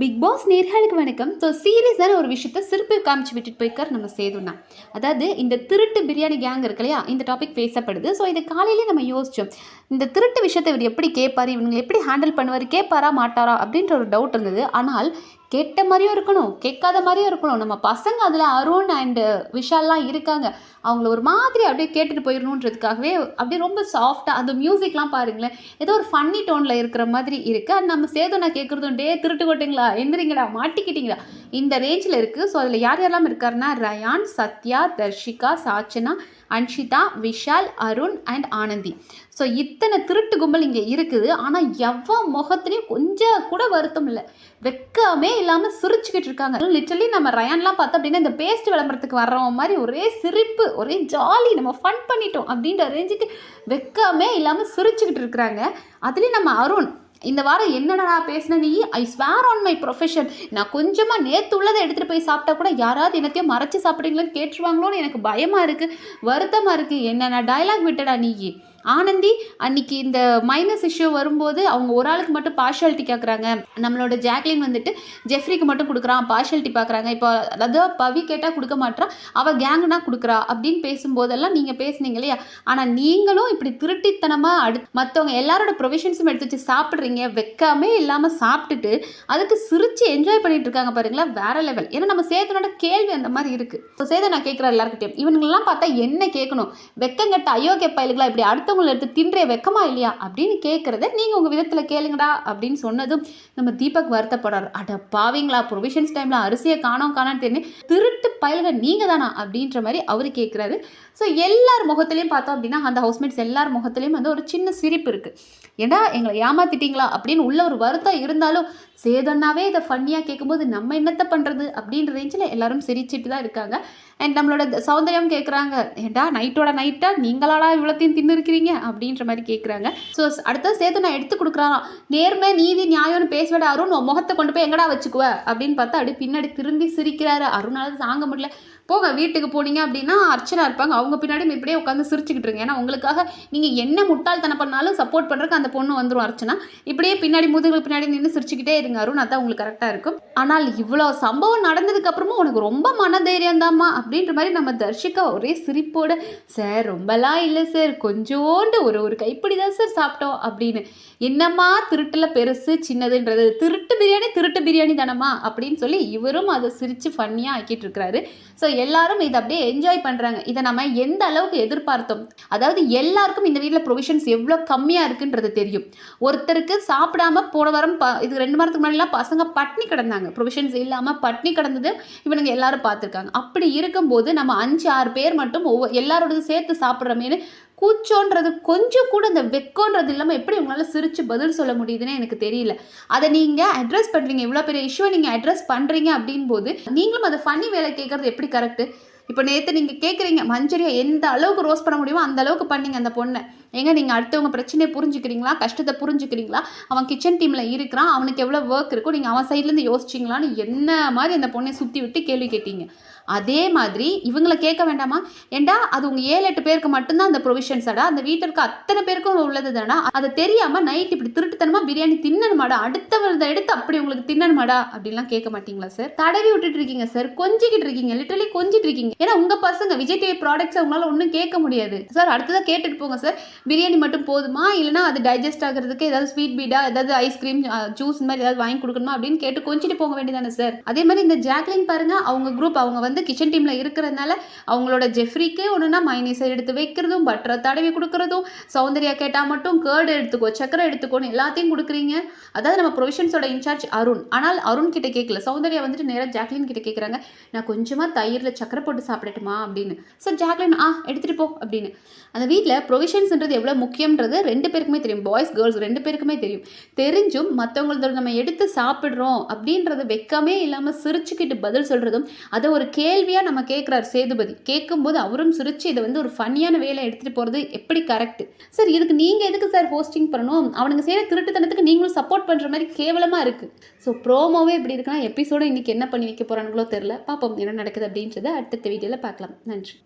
Big pass நேர்களுக்கு வணக்கம். So சீரியஸான ஒரு விஷயத்த சிறப்பு காமிச்சு விட்டுட்டு போய்க்கார் நம்ம சேதுனா அதாவது இந்த திருட்டு பிரியாணி கேங் இருக்கு இல்லையா இந்த டாபிக் பேசப்படுது. ஸோ இதை காலையிலே நம்ம யோசிச்சோம். இந்த திருட்டு விஷயத்தை இவர் எப்படி கேட்பார் இவங்களை எப்படி ஹேண்டில் பண்ணுவார் கேட்பாரா மாட்டாரா அப்படின்ற ஒரு டவுட் இருந்தது. ஆனால் கேட்ட மாதிரியும் இருக்கணும் கேட்காத மாதிரியும் இருக்கணும். நம்ம பசங்க அதில் அருண் அண்டு விஷால்லாம் இருக்காங்க. அவங்கள ஒரு மாதிரி அப்படியே கேட்டுட்டு போயிடணுன்றதுக்காகவே அப்படியே ரொம்ப சாஃப்டாக அந்த மியூசிக்லாம் பாருங்களேன். ஏதோ ஒரு ஃபன்னி டோனில் இருக்கிற மாதிரி இருக்குது அண்ட் நம்ம சேதம் நான் கேட்குறதும் டே திருட்டு கொட்டிங்களா எந்திரிங்கடா மாட்டிக்கிட்டீங்களா? இந்த ரேஞ்சில் இருக்குது ஸோ அதில் யார் யாரெல்லாம் இருக்காருன்னா ரயான் சத்யா தர்ஷிகா சாச்சனா அன்ஷிதா விஷால் அருண் அண்ட் ஆனந்தி. ஸோ இத்தனை திருட்டு கும்பல் இங்கே இருக்குது. ஆனால் எவ்வளோ முகத்துலேயும் கொஞ்சம் கூட வருத்தம் இல்லை. வெக்கமே இல்லாமல் சிரிச்சுக்கிட்டு இருக்காங்க. லிட்டரலி நம்ம ரயான்லாம் பார்த்தோம் அப்படின்னா இந்த பேஸ்ட் விளம்பரத்துக்கு வர்றவங்க மாதிரி ஒரே சிரிப்பு ஒரே ஜாலி நம்ம ஃபன் பண்ணிட்டோம் அப்படின்ற ரேஞ்சுக்கு வெக்கமே இல்லாமல் சிரிச்சுக்கிட்டு இருக்கிறாங்க. அதுலேயும் நம்ம அருண் இந்த வாரம் என்னடா பேசின நீ? I swear on my profession நான் கொஞ்சமாக நேற்று உள்ளதை எடுத்துகிட்டு போய் சாப்பிட்டா கூட யாராவது என்னத்தையும் மறைச்சி சாப்பிட்றீங்களான்னு கேட்டுருவாங்களோன்னு எனக்கு பயமாக இருக்குது வருத்தமாக இருக்குது என்னென்ன டைலாக் விட்டடா நீ ஆனந்தி அன்னைக்கு இந்த மைனஸ் இஷ்யூ வரும்போது அவங்க ஒரு ஆளுக்கு மட்டும் பார்ஷாலிட்டி கேட்குறாங்க நம்மளோட ஜாக்லின் வந்துட்டு ஜெஃப்ரிக்கு மட்டும் கொடுக்குறான் பார்ஷாலிட்டி பார்க்குறாங்க இப்போ அதாவது பவி கேட்டால் கொடுக்க மாட்றான் அவள் கேங்குனா கொடுக்குறா அப்படின்னு பேசும்போதெல்லாம் நீங்கள் பேசுனீங்க இல்லையா? ஆனால் நீங்களும் இப்படி திருட்டித்தனமாக அடு மற்றவங்க எல்லாரோட ப்ரொவிஷன்ஸும் எடுத்து வச்சு சாப்பிட்றீங்க வெக்காமே இல்லாமல் சாப்பிட்டுட்டு அதுக்கு சிரித்து என்ஜாய் பண்ணிட்டு இருக்காங்க பாருங்களா வேற லெவல் ஏன்னா நம்ம சேதனோட கேள்வி அந்த மாதிரி இருக்குது ஸோ சேதன் நான் கேட்குறேன் எல்லாருக்கிட்டையும் இவனுங்கெல்லாம் பார்த்தா என்ன கேட்கணும் வெக்கங்கட்ட அயோக்கிய பயலுகளா இப்படி அடுத்த அடுத்தவங்களை எடுத்து தின்றே வெக்கமா இல்லையா? அப்படின்னு கேட்குறத நீங்கள் உங்கள் விதத்தில் கேளுங்கடா அப்படின்னு சொன்னதும் நம்ம தீபக் வருத்தப்படுறாரு அட பாவீங்களா ப்ரொவிஷன்ஸ் டைமில் அரிசியை காணோம் காணான்னு தெரியும் திருட்டு பயலுக நீங்கள் தானா அப்படின்ற மாதிரி அவர் கேட்குறாரு ஸோ எல்லார் முகத்துலையும் பார்த்தோம் அப்படின்னா அந்த ஹவுஸ்மேட்ஸ் எல்லார் முகத்துலையும் வந்து ஒரு சின்ன சிரிப்பு இருக்குது ஏன்னா எங்களை ஏமாத்திட்டீங்களா? அப்படின்னு உள்ள ஒரு வருத்தம் இருந்தாலும் சேதன்னாவே இதை ஃபன்னியாக கேட்கும்போது நம்ம என்னத்தை பண்ணுறது அப்படின்ற ரேஞ்சில் எல்லாரும் சிரிச்சிட்டு தான் இருக்காங்க. அண்ட் நம்மளோட சௌந்தர்யம் கேட்குறாங்க ஏண்டா நைட்டோட நைட்டாக நீங்களாடா இவ்வளோத்தையும் தின்னு இருக்கிறீங்க அப்படின்ற மாதிரி கேட்குறாங்க ஸோ அடுத்த சேர்த்து நான் எடுத்து கொடுக்குறாராம். நேர்மை நீதி நியாயம்னு பேசுவேட அருண் உன் முகத்தை கொண்டு போய் எங்கடா வச்சுக்குவ? அப்படின்னு பார்த்தா அப்படியே பின்னாடி திரும்பி சிரிக்கிறாரு. அருணால தாங்க முடியல. போங்க வீட்டுக்கு போனீங்க அப்படின்னா அர்ச்சனா இருப்பாங்க. அவங்க பின்னாடி இப்படியே உட்காந்து சிரிச்சுக்கிட்டு இருங்க. ஏன்னா உங்களுக்காக நீங்கள் என்ன முட்டாள்தனம் பண்ணாலும் சப்போர்ட் பண்ணுறதுக்கு அந்த பொண்ணு வந்துடும் அர்ச்சனா. இப்படியே பின்னாடி முதுகுக்கு பின்னாடி நின்று சிரிச்சுக்கிட்டே இருங்க அருண். அதான் உங்களுக்கு கரெக்டாக இருக்கும். ஆனால் இவ்வளோ சம்பவம் நடந்ததுக்கு அப்புறமும் உனக்கு ரொம்ப மனதைரியம் தாம்மா. அப்படின்ற மாதிரி நம்ம தர்ஷிகா ஒரே சிரிப்போட சார் ரொம்பலாம் இல்லை சார். கொஞ்சோண்டு ஒரு ஒரு கைப்பிடி தான் சார் சாப்பிட்டோம் அப்படின்னு. என்னம்மா? திருட்டில் பெருசு சின்னதுன்றது. திருட்டு பிரியாணி திருட்டு பிரியாணி தானம்மா? அப்படின்னு சொல்லி இவரும் அதை சிரித்து ஃபன்னியாக ஆக்கிட்டு இருக்கிறாரு. ஸோ எல்லாரும் இதை அப்படியே என்ஜாய் பண்ணுறாங்க இதை நம்ம எந்த அளவுக்கு எதிர்பார்த்தோம்? அதாவது எல்லாருக்கும் இந்த வீட்டில் ப்ரொவிஷன்ஸ் எவ்வளோ கம்மியாக இருக்குன்றது தெரியும். ஒருத்தருக்கு சாப்பிடாம போன வாரம் ப இது ரெண்டு வாரத்துக்கு முன்னாடிலாம் பசங்க பட்னி கிடந்தாங்க. ப்ரொவிஷன்ஸ் இல்லாமல் பட்னி கிடந்தது இவனுங்க எல்லாரும் பார்த்துருக்காங்க. அப்படி இருக்கும்போது நம்ம அஞ்சு ஆறு பேர் மட்டும் ஒவ்வொரு எல்லாரோடது சேர்த்து சாப்பிட்றமேனு கூச்சோன்றது கொஞ்சம் கூட இந்த வெக்கோன்றது இல்லாமல் எப்படி உங்களால் சிரித்து பதில் சொல்ல முடியுதுன்னு எனக்கு தெரியல. அதை நீங்கள் அட்ரஸ் பண்ணுறீங்க இவ்வளோ பெரிய இஷ்யூவை நீங்கள் அட்ரஸ் பண்ணுறீங்க அப்படின் போது நீங்களும் அதை ஃபன்னி வேலை கேட்குறது எப்படி கரெக்டு இப்போ நேற்று நீங்கள் கேட்குறீங்க மஞ்சரியை எந்த அளவுக்கு ரோஸ் பண்ண முடியுமோ அந்த அளவுக்கு பண்ணீங்க அந்த பொண்ணை. ஏங்க நீங்கள் அடுத்தவங்க பிரச்சனையை புரிஞ்சுக்கிறீங்களா? கஷ்டத்தை புரிஞ்சுக்கிறீங்களா? அவன் கிச்சன் டீமில் இருக்கிறான். அவனுக்கு எவ்வளோ ஒர்க் இருக்கும் நீங்கள் அவன் சைட்லேருந்து யோசிச்சிங்களான்னு என்ன மாதிரி அந்த பொண்ணை சுற்றி விட்டு கேள்வி கேட்டீங்க. அதே மாதிரி இவங்கள கேட்க வேண்டாமா? ஏண்டா அது உங்கள் ஏழு எட்டு பேருக்கு மட்டும்தான் அந்த ப்ரொவிஷன்ஸ் அடா? அந்த வீட்டில் இருக்க அத்தனை பேருக்கும் உள்ளது தானா அதை தெரியாமல் நைட் இப்படி திருட்டுத்தனமாக பிரியாணி தின்னணுமாடா? அடுத்தவரத எடுத்து அப்படி உங்களுக்கு தின்னணுமாடா? அப்படின்லாம் கேட்க மாட்டீங்களா சார் தடவி விட்டுட்டு இருக்கீங்க சார் கொஞ்சிக்கிட்டு இருக்கீங்க. லிட்டரலி கொஞ்சிட்டு இருக்கீங்க. ஏன்னா உங்கள் பசங்க விஜய் டிவி ப்ராடக்ட்ஸ் உங்களால் ஒன்றும் கேட்க முடியாது. சார் அடுத்ததாக கேட்டுட்டு போங்க சார் பிரியாணி மட்டும் போதுமா? இல்லைனா அது டைஜஸ்ட் ஆகிறதுக்கு ஏதாவது ஸ்வீட் பீடா ஏதாவது ஐஸ்கிரீம் ஜூஸ் இந்த மாதிரி ஏதாவது வாங்கி கொடுக்கணுமா அப்படின்னு கேட்டு கொஞ்சிட்டு போக வேண்டியதானே சார் அதே மாதிரி இந்த ஜாக்லின் பாருங்க அவங்க குரூப் அவங்க வந்து கிச்சன் டீம்ல இருக்கிறதுனால அவங்களோட ஜெஃப்ரிக்கு ஒன்றுனா மைனஸை எடுத்து வைக்கிறதும் பட்டரை தடவி கொடுக்கறதும் சௌந்தர்யா கேட்டால் மட்டும் கேர்டு எடுத்துக்கோ சக்கரை எடுத்துக்கோன்னு எல்லாத்தையும் கொடுக்குறீங்க. அதாவது நம்ம ப்ரொவிஷன்ஸோட இன்சார்ஜ் அருண். ஆனால் அருண் கிட்ட கேட்கல சௌந்தர்யா வந்துட்டு நேராக ஜாக்லின் கிட்ட கேட்குறாங்க நான் கொஞ்சமாக தயிரில் சக்கரை போட்டு சாப்பிடட்டுமா அப்படின்னு. ஸோ ஜாக்லின் ஆ எடுத்துகிட்டு போ அப்படின்னு. அந்த வீட்டில் ப்ரொவிஷன்ஸ்ன்றது எவ்வளோ முக்கியன்றது ரெண்டு பேருக்குமே தெரியும். பாய்ஸ் கேர்ள்ஸ் ரெண்டு பேருக்குமே தெரியும். தெரிஞ்சும் மற்றவங்களோட நம்ம எடுத்து சாப்பிட்றோம் அப்படின்றத வெக்கமே இல்லாமல் சிரிச்சுக்கிட்டு பதில் சொல்கிறதும் அதை ஒரு கேள்வியாக நம்ம கேட்குறாரு சேதுபதி. கேட்கும்போது அவரும் சிரிச்சு இதை வந்து ஒரு ஃபன்னியான வேலை எடுத்துகிட்டு போகிறது எப்படி கரெக்ட் சார் இதுக்கு நீங்கள் எதுக்கு சார் ஹோஸ்டிங் பண்ணணும்? அவனுங்க செய்கிற திருட்டுத்தனத்துக்கு நீங்களும் சப்போர்ட் பண்ணுற மாதிரி கேவலமாக இருக்குது ஸோ ப்ரோமோவே எப்படி இருக்குன்னா எபிசோடு இன்றைக்கி என்ன பண்ணி வைக்க போகிறானுங்களோ தெரில பார்ப்போம் என்ன நடக்குது அப்படின்றத அடுத்த வீடியோவில் பார்க்கலாம். நன்றி.